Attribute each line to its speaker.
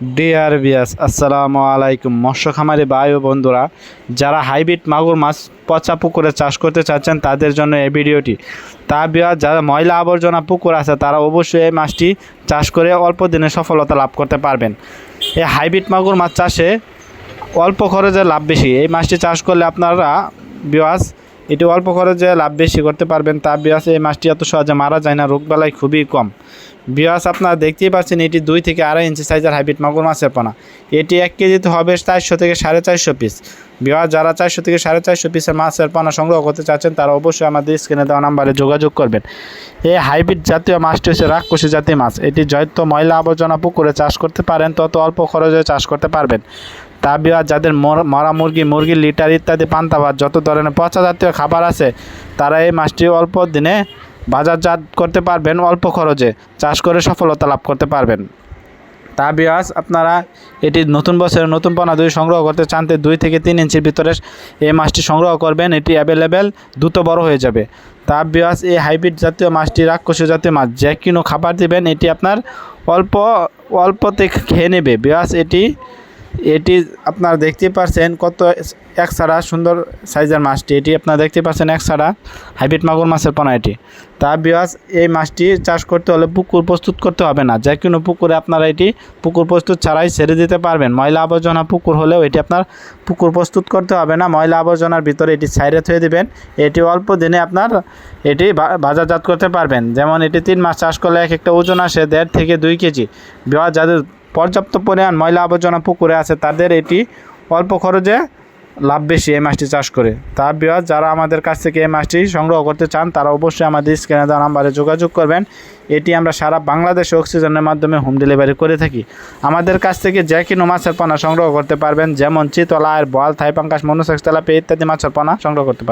Speaker 1: Deer বিয়াস আসসালামু আলাইকুম মৎস্য খামারি ভাই ও বন্ধুরা, যারা হাইব্রিড মাগুর মাছ পচা পুকুরে চাষ করতে চাচ্ছেন, তাদের জন্য এই ভিডিওটি। তা বিয়াস যারা ময়লা আবর্জনা পুকুর আছে, তারা অবশ্যই এই মাছটি চাষ করে অল্প দিনে সফলতা লাভ করতে পারবেন। এই হাইব্রিড মাগুর মাছ চাষে অল্প খরচে লাভ বেশি। এই মাছটি চাষ করলে আপনারা বিয়াস এটি অল্প খরচে লাভ বেশি করতে পারবেন। তা বিয়াস, এই মাছটি এত সহজে মারা যায় না রোগবেলায় খুবই কম। বিয়াস, আপনারা দেখতেই পাচ্ছেন এটি দুই থেকে আড়াই ইঞ্চি সাইজের হাইব্রিড মাগুর মাছের পোনা। এটি এক কেজিতে হবে চারশো থেকে সাড়ে চারশো পিস। বিয়াস, যারা চারশো থেকে সাড়ে চারশো পিসের মাছের পোনা সংগ্রহ করতে চাচ্ছেন, তারা অবশ্যই আমাদের স্ক্রিনে দেওয়া নাম্বারে যোগাযোগ করবেন। এই হাইব্রিড জাতীয় মাছটি হচ্ছে রাক্ষসী জাতীয় মাছ। এটি যত ময়লা আবর্জনা পুকুরে চাষ করতে পারেন, তত অল্প খরচে চাষ করতে পারবেন। তা যাদের মর- মরা মুরগি মুরগির লিটার ইত্যাদি পান্তা ভাত, যত ধরনের পচা জাতীয় খাবার আছে, তারা এই মাছটি অল্প দিনে বাজারজাত করতে পারবেন, অল্প খরচে। চাষ করে সফলতা লাভ করতে পারবেন। তা বিয়াস আপনারা এটি নতুন বছরের নতুন পোনা দুই সংগ্রহ করতে চানতে দুই থেকে তিন ইঞ্চির ভিতরে এই মাছটি সংগ্রহ করবেন। এটি অ্যাভেলেবেল দ্রুত বড় হয়ে যাবে। তা বিয়াস এই হাইব্রিড জাতীয় মাছটি, রাক্ষসী জাতীয় মাছ, যে কিনো খাবার দিবেন, এটি আপনার অল্প, অল্পতে খেয়ে নেবে। বিয়াস এটি এটি আপনারা দেখতে পাচ্ছেন কত এক ছাড়া সুন্দর সাইজের মাছটি। এটি আপনারা দেখতে পাচ্ছেন এক ছাড়া হাইব্রিড মাগুর মাছের পোনা এটি। তা বিয়াস এই মাছটি চাষ করতে হলে পুকুর প্রস্তুত করতে হবে না। যে কোনো পুকুরে আপনারা এটি পুকুর প্রস্তুত ছাড়াই ছেড়ে দিতে পারবেন। ময়লা আবর্জনা পুকুর হলেও এটি আপনার পুকুর প্রস্তুত করতে হবে না। ময়লা আবর্জনার ভিতরে এটি সাইডে থয়ে দিবেন। এটি অল্প দিনে আপনার এটি বাজারজাত করতে পারবেন। যেমন এটি তিন মাস চাষ করলে এক একটা ওজন আসে দেড় থেকে দুই কেজি। বিয়াস যাদের পর্যাপ্ত পরিমাণ ময়লা আবর্জনা পুকুরে আছে, তাদের এটি অল্প খরচে লাভ বেশি এই মাছটি চাষ করে। তার বিয়াস যারা আমাদের কাছ থেকে এই মাছটি সংগ্রহ করতে চান, তারা অবশ্যই আমাদের স্ক্রিনে দেওয়া নাম্বারে যোগাযোগ করবেন। এটি আমরা সারা বাংলাদেশে অক্সিজেনের মাধ্যমে হোম ডেলিভারি করে থাকি। আমাদের কাছ থেকে যে কোনো মাছের পোনা সংগ্রহ করতে পারবেন, যেমন চিতলা আর বল থাইপাঙ্কাশ মনোসেক্স তেলাপি ইত্যাদি মাছের পোনা সংগ্রহ করতে পারবেন।